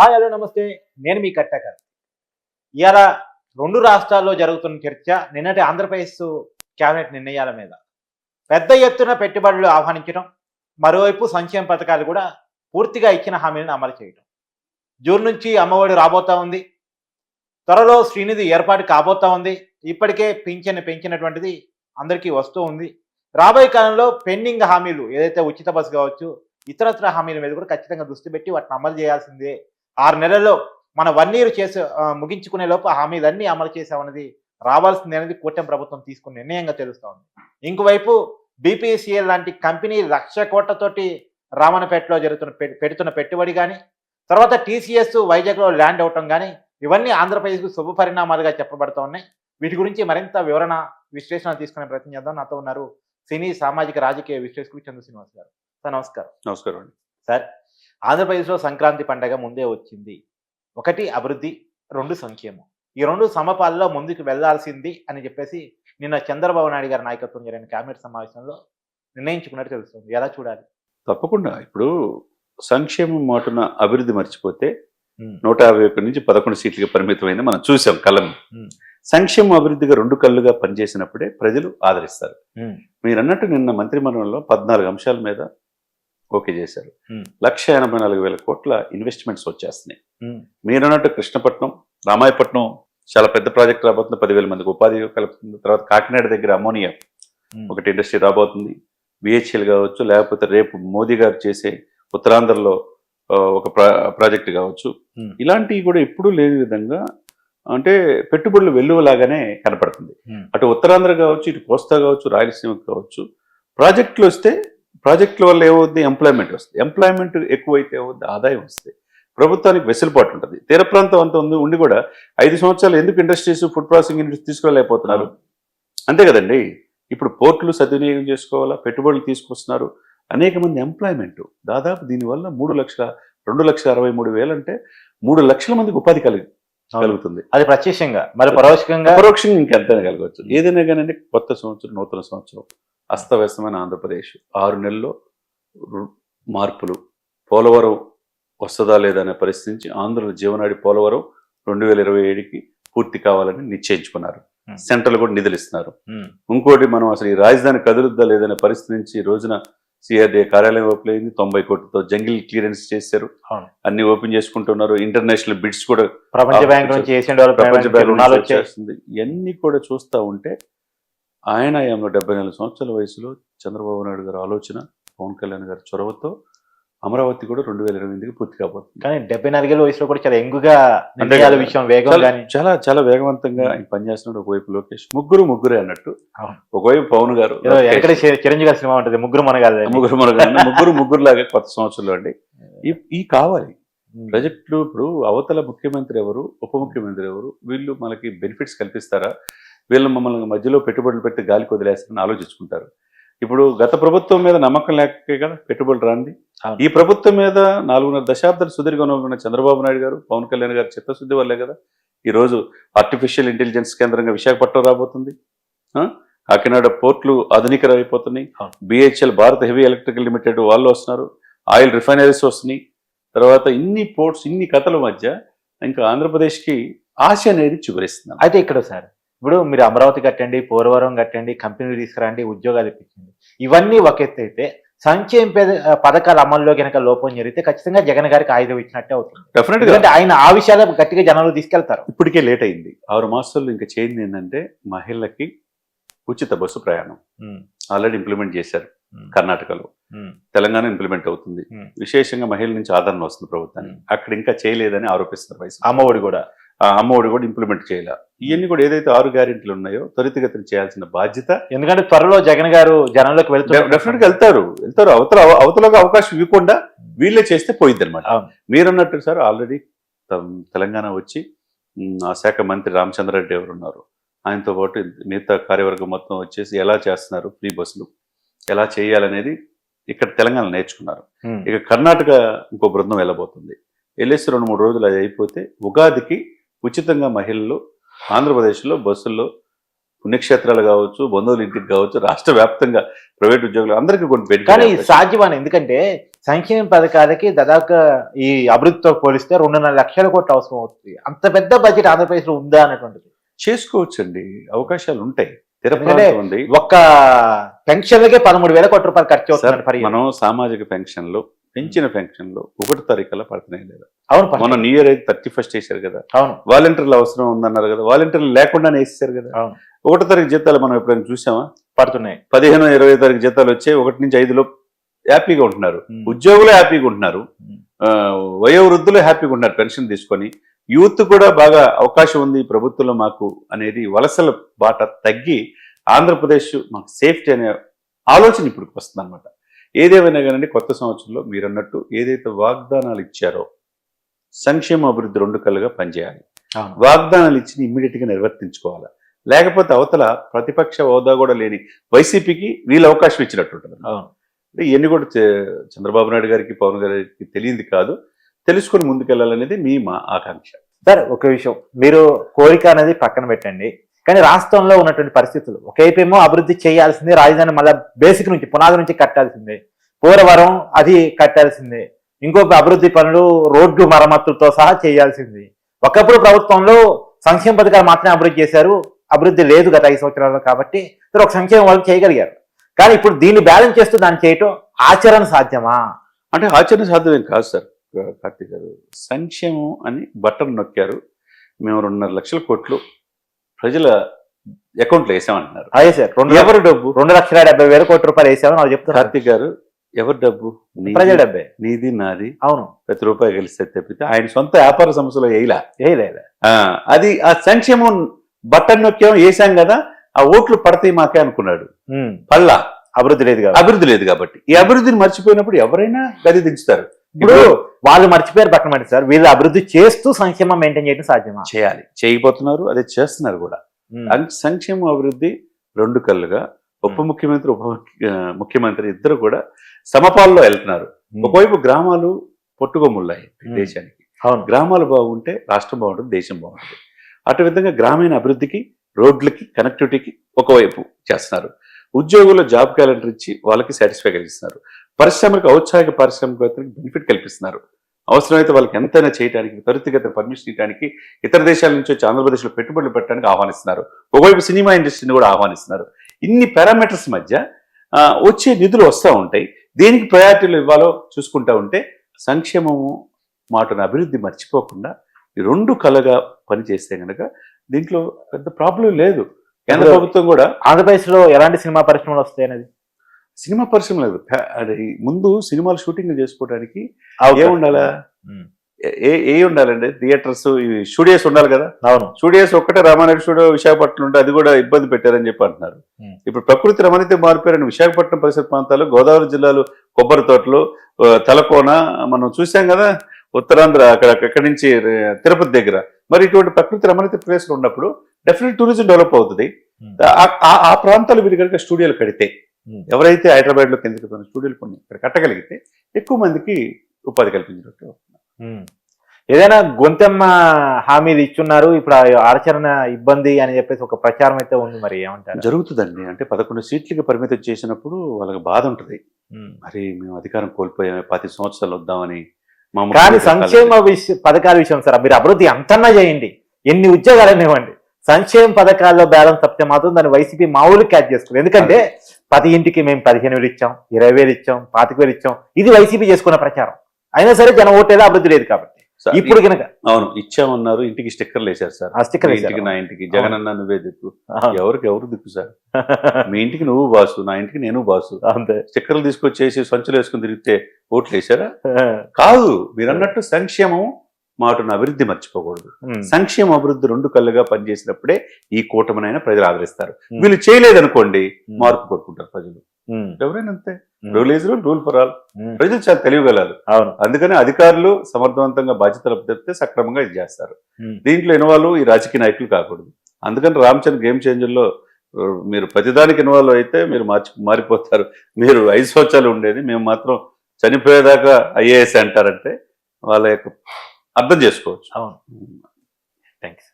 Hi hello నమస్తే. నేను మీ కట్టకర్. ఇవాళ రెండు రాష్ట్రాల్లో జరుగుతున్న చర్చ నిన్నటి ఆంధ్రప్రదేశ్ కేబినెట్ నిర్ణయాల మీద. పెద్ద ఎత్తున పెట్టుబడులు ఆహ్వానించడం మరోవైపు సంక్షేమ పథకాలు కూడా పూర్తిగా ఇచ్చిన హామీలను అమలు చేయడం జూన్ నుంచి అమ్మఒడి రాబోతా ఉంది. త్వరలో శ్రీనిధి ఏర్పాటు కాబోతా ఉంది. ఇప్పటికే పింఛన్ పెంచినటువంటిది అందరికీ వస్తూ ఉంది. రాబోయే కాలంలో పెండింగ్ హామీలు ఏదైతే ఉచిత బస్సు కావచ్చు ఇతరత్ర హామీల మీద కూడా ఖచ్చితంగా దృష్టి పెట్టి వాటిని అమలు చేయాల్సిందే ఆరు నెలల్లో మన వన్ ఇయర్ చేసే ముగించుకునే లోపు హామీలన్నీ అమలు చేసామన్నది రావాల్సింది అనేది కూటమి ప్రభుత్వం తీసుకున్న నిర్ణయంగా తెలుస్తూ ఉంది ఇంకోవైపు బీపీసీఎల్ లాంటి కంపెనీ లక్ష కోట్లతోటి రామన్నపేటలో జరుగుతున్న పెడుతున్న పెట్టుబడి కానీ తర్వాత టీసీఎస్ వైజాగ్లో ల్యాండ్ అవటం కానీ ఇవన్నీ ఆంధ్రప్రదేశ్కు శుభ పరిణామాలుగా చెప్పబడుతూ ఉన్నాయి. వీటి గురించి మరింత వివరణ విశ్లేషణ తీసుకునే ప్రయత్నం చేద్దాం. నాతో ఉన్నారు సినీ సామాజిక రాజకీయ విశ్లేషకులు చంద్ర శ్రీనివాస్ గారు. సార్ నమస్కారం. నమస్కారం అండి. సార్ ఆంధ్రప్రదేశ్లో సంక్రాంతి పండగ ముందే వచ్చింది. ఒకటి అభివృద్ధి రెండు సంక్షేమం. ఈ రెండు సమపాలలో ముందుకు వెళ్ళాల్సింది అని చెప్పేసి నిన్న చంద్రబాబు నాయుడు గారి నాయకత్వం జరిగిన కేబినెట్ సమావేశంలో నిర్ణయించుకున్నట్టు తెలుస్తుంది. ఎలా చూడాలి? తప్పకుండా. ఇప్పుడు సంక్షేమం మాటున అభివృద్ధి మర్చిపోతే నూట యాభై ఒకటి నుంచి పదకొండు సీట్లుగా పరిమితమైంది మనం చూసాం కళ్ళం ఉమ్. సంక్షేమ అభివృద్ధిగా రెండు కళ్ళుగా పనిచేసినప్పుడే ప్రజలు ఆదరిస్తారు. మీరు అన్నట్టు నిన్న మంత్రిమండలంలో పద్నాలుగు అంశాల మీద ఓకే చేశారు. లక్ష ఎనభై నాలుగు వేల కోట్ల ఇన్వెస్ట్మెంట్స్ వచ్చేస్తున్నాయి. ఉమ్, మీరు అన్నట్టు కృష్ణపట్నం రామాయపట్నం చాలా పెద్ద ప్రాజెక్ట్ రాబోతుంది పదివేల మందికి ఉపాధి కలుపుతుంది. తర్వాత కాకినాడ దగ్గర అమోనియా ఒకటి ఇండస్ట్రీ రాబోతుంది. బిహెచ్ఎల్ కావచ్చు లేకపోతే రేపు మోదీ గారు చేసే ఉత్తరాంధ్రలో ఒక ప్రా ప్రాజెక్ట్ కావచ్చు. ఇలాంటివి కూడా ఎప్పుడూ లేని విధంగా అంటే పెట్టుబడులు వెల్లువలాగానే కనపడుతుంది. అటు ఉత్తరాంధ్ర కావచ్చు ఇటు కోస్తా కావచ్చు రాయలసీమ కావచ్చు ప్రాజెక్టులు వస్తే ప్రాజెక్టుల వల్ల ఏమవుద్ది? ఎంప్లాయ్మెంట్ వస్తుంది. ఎంప్లాయ్మెంట్ ఎక్కువైతే ఏమవుద్ది? ఆదాయం వస్తుంది. ప్రభుత్వానికి వెసులుబాటు ఉంటుంది. తీర ప్రాంతం అంతా ఉంది. ఉండి కూడా ఐదు సంవత్సరాలు ఎందుకు ఇండస్ట్రీస్ ఫుడ్ ప్రాసెసింగ్ ఇండస్ట్రీ తీసుకురాలేకపోతున్నారు? అంతే కదండి. ఇప్పుడు పోర్టులు సద్వినియోగం చేసుకోవాలా? పెట్టుబడులు తీసుకొస్తున్నారు? అనేక మంది ఎంప్లాయ్మెంట్ దాదాపు దీనివల్ల మూడు లక్షల రెండు లక్షల అరవై మూడు వేలు అంటే మూడు లక్షల మందికి ఉపాధి కలిగి కలుగుతుంది. అది ప్రత్యక్షంగా మరి పరోక్షంగా? పరోక్షంగా ఇంకెంత కలగవచ్చు. ఏదైనా కానీ కొత్త సంవత్సరం నూతన సంవత్సరం. అస్తవ్యస్తమైన ఆంధ్రప్రదేశ్. ఆరు నెలల్లో మార్పులు. పోలవరం వస్తుందా లేదా అనే పరిస్థితి నుంచి ఆంధ్రుల జీవనాడి పోలవరం రెండు వేల ఇరవై ఏడుకి పూర్తి కావాలని నిశ్చయించుకున్నారు. సెంట్రల్ కూడా నిధులు ఇస్తున్నారు. ఇంకోటి మనం అసలు ఈ రాజధాని కదులుద్దా లేదనే పరిస్థితి నుంచి రోజున సిఆర్డీఏ కార్యాలయం ఓపెన్ అయింది. తొంభై కోట్లతో జంగిల్ క్లియరెన్స్ చేశారు. అన్ని ఓపెన్ చేసుకుంటున్నారు. ఇంటర్నేషనల్ బిడ్స్ కూడా ప్రపంచ బ్యాంక్ నుంచి ప్రపంచ బ్యాంక్ ఇవన్నీ కూడా చూస్తూ ఉంటే ఆయన ఏమో డెబ్బై నాలుగు సంవత్సరాల వయసులో చంద్రబాబు నాయుడు గారి ఆలోచన పవన్ కళ్యాణ్ గారి చొరవతో అమరావతి కూడా రెండు వేల ఇరవై ఎనిమిదికి పూర్తి కాబోతుంది. కానీ డెబ్బై నాలుగేళ్ళ వయసులో కూడా చాలా ఎంగుగా నిర్ణయాల. విషయం వేగం చాలా- చాలా వేగవంతంగా ఆయన పనిచేస్తున్నాడు ఒకవైపు లోకేష్ ముగ్గురు ముగ్గురే అన్నట్టు. ఒకవైపు పవన్ గారు. ఎక్కడ చిరంజీవి సినిమా ఉంటుంది ముగ్గురు మనగాలి ముగ్గురు మనకు ముగ్గురు ముగ్గురు లాగా కొత్త సంవత్సరంలో అండి. ఈ కావాలి. ప్రాజెక్టులు ఇప్పుడు అవతల ముఖ్యమంత్రి ఎవరు ఉప ముఖ్యమంత్రి ఎవరు వీళ్ళు మనకి బెనిఫిట్స్ కల్పిస్తారా? వీళ్ళు మమ్మల్ని మధ్యలో పెట్టుబడులు పెట్టి గాలికి వదిలేస్తారని ఆలోచించుకుంటారు. ఇప్పుడు గత ప్రభుత్వం మీద నమ్మకం లేకే కదా పెట్టుబడులు రాంది. ఈ ప్రభుత్వం మీద నాలుగున్నర దశాబ్దాలు సుదీర్ఘ ఉన్న చంద్రబాబు నాయుడు గారు పవన్ కళ్యాణ్ గారు చిత్తశుద్ధి వల్లే కదా ఈ రోజు ఆర్టిఫిషియల్ ఇంటెలిజెన్స్ కేంద్రంగా విశాఖపట్నం రాబోతుంది? కాకినాడ పోర్ట్లు ఆధునికరైపోతున్నాయి అవును. BHL Bharat heavy electrical limited వాళ్ళు వస్తున్నారు. ఆయిల్ రిఫైనరీస్ వస్తున్నాయి. తర్వాత ఇన్ని పోర్ట్స్ ఇన్ని కథల మధ్య ఇంకా ఆంధ్రప్రదేశ్కి ఆశ అనేది చిగురిస్తున్నాం అయితే ఇక్కడ సార్ ఇప్పుడు మీరు అమరావతి కట్టండి పోలవరం కట్టండి కంపెనీలు తీసుకురండి ఉద్యోగాలు ఇప్పించండి ఇవన్నీ ఒక ఎత్తు అయితే సంక్షేమ పథకాల అమల్లో కనుక లోపం జరిగితే ఖచ్చితంగా జగన్ గారికి ఆయుధం ఇచ్చినట్టే అవుతుంది. డెఫినెట్గా. ఎందుకంటే ఆయన ఆ విషయాలు గట్టిగా జనాలు తీసుకెళ్తారు. ఇప్పటికే లేట్ అయింది. ఆరు మాసాల్లో ఇంకా చేయింది ఏంటంటే మహిళలకి ఉచిత బస్సు ప్రయాణం. ఆల్రెడీ ఇంప్లిమెంట్ చేశారు కర్ణాటకలో. తెలంగాణ ఇంప్లిమెంట్ అవుతుంది. విశేషంగా మహిళల నుంచి ఆదరణ వస్తుంది ప్రభుత్వానికి. అక్కడ ఇంకా చేయలేదని ఆరోపిస్తున్నారు వైసీపీ. అమ్మఒడి కూడా. అమ్మఒడి కూడా ఇంప్లిమెంట్ చేయాల. ఇవన్నీ కూడా ఏదైతే ఆరు గ్యారెంటీలు ఉన్నాయో త్వరితగతిన చేయాల్సిన బాధ్యత ఎందుకంటే త్వరలో జగన్ గారు జనంలోకి వెళ్తున్నారు. డెఫినెట్గా వెళ్తారు. వెళ్తారు. అవతల అవతలకు అవకాశం ఇవ్వకుండా వీళ్ళే చేస్తే పోయిద్ది అనమాట. మీరన్నట్టు సార్ ఆల్రెడీ తెలంగాణ వచ్చి ఆ శాఖ మంత్రి రామచంద్రారెడ్డి ఎవరు ఉన్నారు? ఆయనతో పాటు మిగతా కార్యవర్గం మొత్తం వచ్చేసి ఎలా చేస్తున్నారు ఫ్రీ బస్సులు? ఎలా చేయాలనేది ఇక్కడ తెలంగాణ నేర్చుకున్నారు. ఇక కర్ణాటక ఇంకో బృందం వెళ్ళబోతుంది. వెళ్ళేసి రెండు మూడు రోజులు అది అయిపోతే ఉగాదికి ఉచితంగా మహిళలు ఆంధ్రప్రదేశ్లో బస్సుల్లో పుణ్యక్షేత్రాలు కావచ్చు బంధువుల ఇంటికి కావచ్చు రాష్ట్ర వ్యాప్తంగా ప్రైవేట్ ఉద్యోగులు అందరికీ కొన్ని కానీ బెనిఫిట్ సాధ్యమని ఎందుకంటే సంక్షేమ పథకాలకి దాదాపు ఈ అభివృద్ధితో పోలిస్తే రెండున్నర లక్షల కోట్లు అవసరం అవుతుంది. అంత పెద్ద బడ్జెట్ ఆంధ్రప్రదేశ్లో ఉందా అనేటువంటిది. చేసుకోవచ్చండి. అవకాశాలు ఉంటాయి. ఉంది. ఒక్క పెన్షన్లకే పదమూడు వేల కోట్ల రూపాయలు ఖర్చు అవుతుంది. మనం సామాజిక పెన్షన్లు పెంచిన పెన్షన్లు ఒకటి తారీఖులా పడుతున్నాయి లేదా? అవును మన న్యూ ఇయర్ అయితే థర్టీ ఫస్ట్ వేశారు కదా. అవును. వాలంటీర్లు అవసరం ఉందన్నారు కదా. వాలంటీర్లు లేకుండానే వేసేసారు కదా. ఒకటో తారీఖు జీతాలు మనం ఎప్పుడైనా చూసామా? పడుతున్నాయి. పదిహేను ఇరవై తారీఖు జీతాలు వచ్చే ఒకటి నుంచి ఐదులో హ్యాపీగా ఉంటున్నారు. ఉద్యోగులు హ్యాపీగా ఉంటున్నారు. వయోవృద్ధులు హ్యాపీగా ఉన్నారు పెన్షన్ తీసుకొని. యూత్ కూడా బాగా అవకాశం ఉంది ప్రభుత్వంలో మాకు అనేది వలసల బాట తగ్గి ఆంధ్రప్రదేశ్ మాకు సేఫ్టీ అనే ఆలోచన ఇప్పుడు వస్తుంది అనమాట ఏదేమైనా కానీ కొత్త సంవత్సరంలో మీరు అన్నట్టు ఏదైతే వాగ్దానాలు ఇచ్చారో సంక్షేమ అభివృద్ధి రెండు కళ్ళుగా పనిచేయాలి. వాగ్దానాలు ఇచ్చి ఇమ్మీడియట్గా నిర్వర్తించుకోవాలి? లేకపోతే అవతల ప్రతిపక్ష హోదా కూడా లేని వైసీపీకి వీళ్ళు అవకాశం ఇచ్చినట్టు ఉంటుంది ఇవన్నీ కూడా చంద్రబాబు నాయుడు గారికి పవన్ గారికి తెలియంది కాదు. తెలుసుకొని ముందుకెళ్ళాలనేది మీ మా ఆకాంక్ష. సార్ ఒక విషయం. మీరు కోరిక అనేది పక్కన పెట్టండి. కానీ రాష్ట్రంలో ఉన్నటువంటి పరిస్థితులు. ఒకవైపు ఏమో అభివృద్ధి చేయాల్సిందే రాజధాని మళ్ళీ బేసిక్ నుంచి పునాది నుంచి కట్టాల్సిందే. పోరవరం అది కట్టాల్సిందే. ఇంకొక అభివృద్ధి పనులు రోడ్లు మరమ్మతులతో సహా చేయాల్సింది. ఒకప్పుడు ప్రభుత్వంలో సంక్షేమ పథకాలు మాత్రమే అభివృద్ధి చేశారు. అభివృద్ధి లేదు గత ఐదు సంవత్సరాల్లో కాబట్టి ఒక సంక్షేమం వాళ్ళు చేయగలిగారు. కానీ ఇప్పుడు దీన్ని బ్యాలెన్స్ చేస్తూ దాన్ని చేయటం ఆచరణ సాధ్యమా? అంటే ఆచరణ సాధ్యమేం కాదు సార్ కార్తీక్ గారు. సంక్షేమం అని బటన్ నొక్కారు. మేము రెండున్నర లక్షల కోట్లు ప్రజల అకౌంట్లో వేసామంటున్నారు. అదే సార్ రెండు ఎవరు డబ్బు? రెండు లక్షల డెబ్బై వేల కోట్ల రూపాయలు వేసామని వాళ్ళు చెప్తున్నారు. కార్తీక్ గారు ఎవరు డబ్బు? ప్రజల డెబ్బై. నీది నాది. అవును. ప్రతి రూపాయి కలిస్తే తప్పితే ఆయన సొంత వ్యాపార సంస్థలో వేయలా? ఏ లేదు ఆ, అది ఆ సంక్షేమం బటన్ నొక్కాం వేసాం కదా ఆ ఓట్లు పడతాయి మాకే అనుకున్నాడు. పల్లా. అభివృద్ధి లేదు అభివృద్ధి లేదు కాబట్టి. ఈ అభివృద్ధిని మర్చిపోయినప్పుడు ఎవరైనా గది దించుతారు. ఇప్పుడు వాళ్ళు మర్చిపోయారు పక్కన పెట్టి సార్ వీళ్ళు అభివృద్ధి చేస్తూ సంక్షేమం మెయింటైన్ చేయడం సాధ్యమా? చేయాలి. చేయబోతున్నారు అదే చేస్తున్నారు కూడా. సంక్షేమ అభివృద్ధి రెండు కళ్ళుగా ఉప ముఖ్యమంత్రి ఉప ముఖ్యమంత్రి ఇద్దరు కూడా సమపాల్లో వెళ్తున్నారు. ఒకవైపు గ్రామాలు పొట్టుగొమ్మున్నాయి ఉమ్. దేశానికి. గ్రామాలు బాగుంటే రాష్ట్రం బాగుంటుంది దేశం బాగుంటుంది. అటు విధంగా గ్రామీణ అభివృద్ధికి రోడ్లకి కనెక్టివిటీకి ఒకవైపు చేస్తున్నారు. ఉద్యోగుల జాబ్ క్యాలెండర్ ఇచ్చి వాళ్ళకి సాటిస్ఫై కలిగిస్తున్నారు. పరిశ్రమలకు ఔత్సాహిక పారిశ్రామికవేత్తలకు బెనిఫిట్ కల్పిస్తున్నారు. అవసరమైతే వాళ్ళకి ఎంతైనా చేయడానికి త్వరితగతిన పర్మిషన్ ఇవ్వడానికి ఇతర దేశాల నుంచి వచ్చి ఆంధ్రప్రదేశ్లో పెట్టుబడులు పెట్టడానికి ఆహ్వానిస్తున్నారు. ఒకవైపు సినిమా ఇండస్ట్రీని కూడా ఆహ్వానిస్తున్నారు. ఇన్ని పారామీటర్స్ మధ్య వచ్చే నిధులు వస్తూ ఉంటాయి. దేనికి ప్రయారిటీలు ఇవ్వాలో చూసుకుంటూ ఉంటే సంక్షేమము మాటను అభివృద్ధి మర్చిపోకుండా ఈ రెండు కలగా పనిచేస్తే కనుక దీంట్లో పెద్ద ప్రాబ్లం లేదు. కేంద్ర ప్రభుత్వం కూడా ఆంధ్రప్రదేశ్లో ఎలాంటి సినిమా పరిశ్రమలు వస్తాయి అనేది? సినిమా పరిశ్రమ లేదు ముందు సినిమాలు షూటింగ్ చేసుకోవడానికి. ఏముండాలా ఉమ్. ఏ- ఏ ఏ ఉండాలండి? థియేటర్స్ స్టూడియోస్ ఉండాలి కదా? అవును. స్టూడియోస్ ఒక్కటే రామానాయుడు స్టూడియో విశాఖపట్నం ఉంటే అది కూడా ఇబ్బంది పెట్టారని చెప్పి అంటున్నారు. ఇప్పుడు ప్రకృతి రమణితే మారిపోయారని విశాఖపట్నం పరిసర ప్రాంతాలు గోదావరి జిల్లాలు కొబ్బరి తోటలు తలకోన మనం చూసాం కదా ఉత్తరాంధ్ర అక్కడ అక్కడి నుంచి తిరుపతి దగ్గర. మరి ఇటువంటి ప్రకృతి రమణిత ప్లేస్లు ఉన్నప్పుడు డెఫినెట్ టూరిజం డెవలప్ అవుతుంది Hmm. ఆ- ప్రాంతాలు మీరు కనుక స్టూడియోలు కడితే Hmm. ఎవరైతే హైదరాబాద్లో కిందకి పోయిన స్టూడియోలు కొన్ని ఇక్కడ కట్టగలిగితే ఎక్కువ మందికి ఉపాధి కల్పించినట్టు ఉమ్. ఏదైనా గొంతెమ్మ హామీలు ఇచ్చున్నారు ఇప్పుడు ఆచరణ ఇబ్బంది అని చెప్పేసి ఒక ప్రచారం అయితే ఉంది మరి ఏమంటారు జరుగుతుందండి అంటే పదకొండు సీట్లకి పరిమితం చేసినప్పుడు వాళ్ళకి బాధ ఉంటుంది ఉమ్. మరి మేము అధికారం కోల్పోయామే పది సంవత్సరాలు వద్దామని కానీ సంక్షేమ విషయ పథకాల విషయం సార్ మీరు అభివృద్ధి అంతన్నా చేయండి ఎన్ని ఉద్యోగాలు ఇవ్వండి సంక్షేమ పథకాల్లో బ్యాలెన్స్ తప్పితే మాత్రం దాన్ని వైసీపీ మామూలు క్యాచ్ చేసుకుంది. ఎందుకంటే ప్రతి ఇంటికి మేము పదిహేను వేలు ఇచ్చాం ఇరవై వేలు ఇచ్చాం పాతిక వేలు ఇచ్చాం. ఇది వైసీపీ చేసుకున్న ప్రచారం. అయినా సరే జనం ఓటేదా అభివృద్ధి లేదు కాబట్టి. ఇప్పుడు కనుక అవును ఇచ్చామన్నారు ఇంటికి స్టిక్కర్లు వేశారు సార్. ఆ స్టిక్కర్. ఇంటికి నా ఇంటికి. జగన్ అన్న నువ్వే దిక్కు. ఎవరికి ఎవరు దిక్కు సార్? మీ ఇంటికి నువ్వు బాసు నా ఇంటికి నేను బాసు. అంతే. స్టిక్కర్లు తీసుకొచ్చేసి సంచులు వేసుకుని తిరిగితే ఓట్లు వేశారా? కాదు మీరు అన్నట్టు సంక్షేమం మాటను అభివృద్ధి మర్చిపోకూడదు. సంక్షేమ అభివృద్ధి రెండు కళ్ళుగా పనిచేసినప్పుడే ఈ కూటమినైనా ప్రజలు ఆదరిస్తారు. వీళ్ళు చేయలేదనుకోండి. మార్పు కోరుకుంటారు ప్రజలు. ఎవరైనా అంతే. Rule is rule rule for all. ప్రజలు చాలా తెలియగలరు అవును అందుకని అధికారులు సమర్థవంతంగా బాధ్యతలు చెప్తే సక్రమంగా ఇది చేస్తారు. దీంట్లో ఇన్వాల్వ్ ఈ రాజకీయ నాయకులు కాకూడదు అందుకని రామచంద్ర గేమ్ చేంజర్లో మీరు ప్రతిదానికి ఇన్వాల్వ్ అయితే మీరు మార్చి మారిపోతారు మీరు ఐదు సంవత్సరాలు ఉండేది మేము మాత్రం చనిపోయేదాకా ఐఏఎస్ అంటారంటే వాళ్ళ యొక్క అర్థం చేసుకోవచ్చు. అవును. థ్యాంక్స్